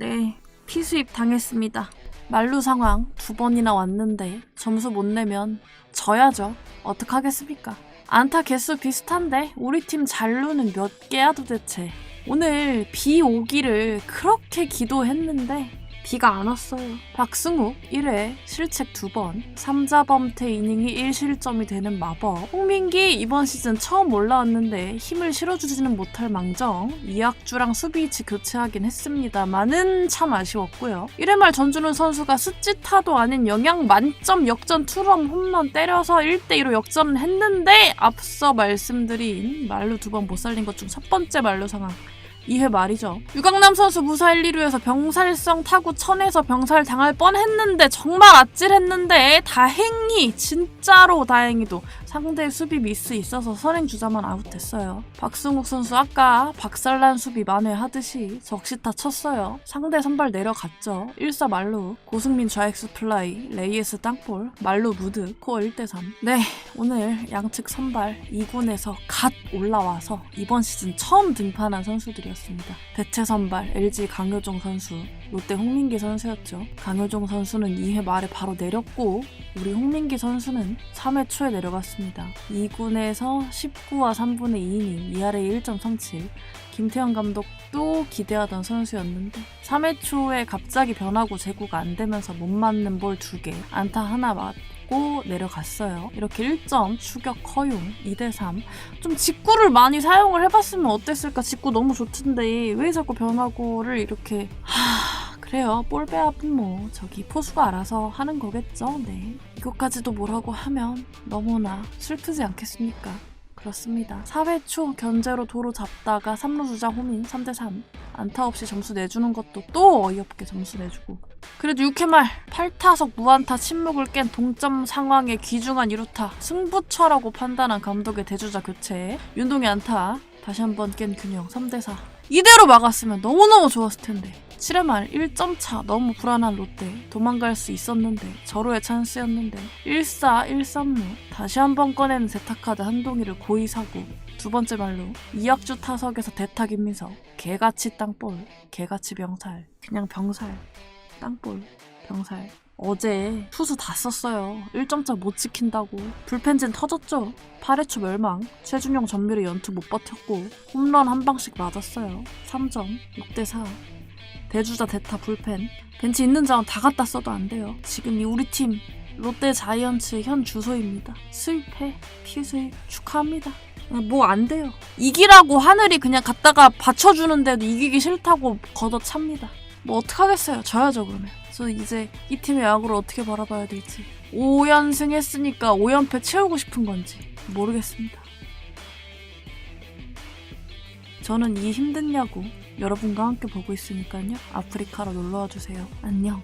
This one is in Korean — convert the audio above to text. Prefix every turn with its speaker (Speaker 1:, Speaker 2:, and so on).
Speaker 1: 네, 피수입 당했습니다. 말루 상황 두 번이나 왔는데 점수 못 내면 져야죠. 어떡하겠습니까? 안타 개수 비슷한데 우리 팀 잔루는 몇 개야 도대체? 오늘 비 오기를 그렇게 기도했는데 비가 안 왔어요. 박승욱 1회 실책 2번, 3자 범퇴 이닝이 1실점이 되는 마법. 홍민기 이번 시즌 처음 올라왔는데 힘을 실어주지는 못할 망정. 이학주랑 수비 위치 교체하긴 했습니다만은 참 아쉬웠고요. 1회 말 전준우 선수가 스치타도 아닌 영양 만점 역전 투런 홈런 때려서 1대2로 역전을 했는데 앞서 말씀드린 말루 두번 못 살린 것 중 첫 번째 말루 상황. 2회 말이죠. 유강남 선수 무사 1, 2루에서 병살성 타구 천에서 병살 당할 뻔했는데 정말 아찔했는데 다행히 진짜로 다행히도 상대 수비 미스 있어서 선행 주자만 아웃됐어요. 박승욱 선수 아까 박살난 수비 만회하듯이 적시타 쳤어요. 상대 선발 내려갔죠. 1사 말루 고승민 좌익수 플라이 레이에스 땅볼 말루 무드 코어 1대3 네 오늘 양측 선발 2군에서 갓 올라와서 이번 시즌 처음 등판한 선수들이었습니다. 대체 선발 LG 강효종 선수, 롯데 홍민기 선수였죠. 강효종 선수는 2회 말에 바로 내렸고 우리 홍민기 선수는 3회 초에 내려갔습니다. 2군에서 19와 3분의 2이닝, 2할에 1.37. 김태형 감독도 기대하던 선수였는데 3회 초에 갑자기 변하고 제구가 안 되면서 못 맞는 볼 2개, 안타 하나 맞고 내려갔어요. 이렇게 1점 추격 허용 2대3. 좀 직구를 많이 사용을 해봤으면 어땠을까? 직구 너무 좋던데 왜 자꾸 변화구를 이렇게 하... 그래요. 볼배합은 뭐 저기 포수가 알아서 하는 거겠죠. 네. 이것까지도 뭐라고 하면 너무나 슬프지 않겠습니까? 그렇습니다. 4회 초 견제로 도로 잡다가 3루 주자 호민 3대3 안타 없이 점수 내주는 것도 또 어이없게 점수 내주고 그래도 6회 말 8타석 무안타 침묵을 깬 동점 상황의 귀중한 2루타 승부처라고 판단한 감독의 대주자 교체 윤동이 안타 다시 한번 깬 균형 3대4 이대로 막았으면 너무너무 좋았을 텐데 7회 말 1점 차 너무 불안한 롯데. 도망갈 수 있었는데 절호의 찬스였는데 1사 1삼루. 다시 한 번 꺼내는 대타카드 한동희를 고의 사고 두 번째 말로 이학주 타석에서 대타 김민석 개같이 땅볼 개같이 병살 그냥 병살 땅볼 병살. 어제 투수 다 썼어요. 1점차 못 지킨다고. 불펜진 터졌죠? 8회 초 멸망. 최준용 전멸의 연투 못 버텼고 홈런 한 방씩 맞았어요. 3점 6대 4 대주자 대타 불펜. 벤치 있는 자원 다 갖다 써도 안 돼요. 지금 이 우리 팀 롯데 자이언츠의 현 주소입니다. 수입해 피수입 축하합니다. 뭐 안 돼요. 이기라고 하늘이 그냥 갖다가 받쳐주는데도 이기기 싫다고 걷어찹니다. 뭐 어떡하겠어요 져야죠 그러면. 저 이제 이 팀의 야구를 어떻게 바라봐야 될지. 5연승 했으니까 5연패 채우고 싶은 건지 모르겠습니다 저는 이 힘든 야구 여러분과 함께 보고 있으니까요. 아프리카로 놀러와 주세요. 안녕.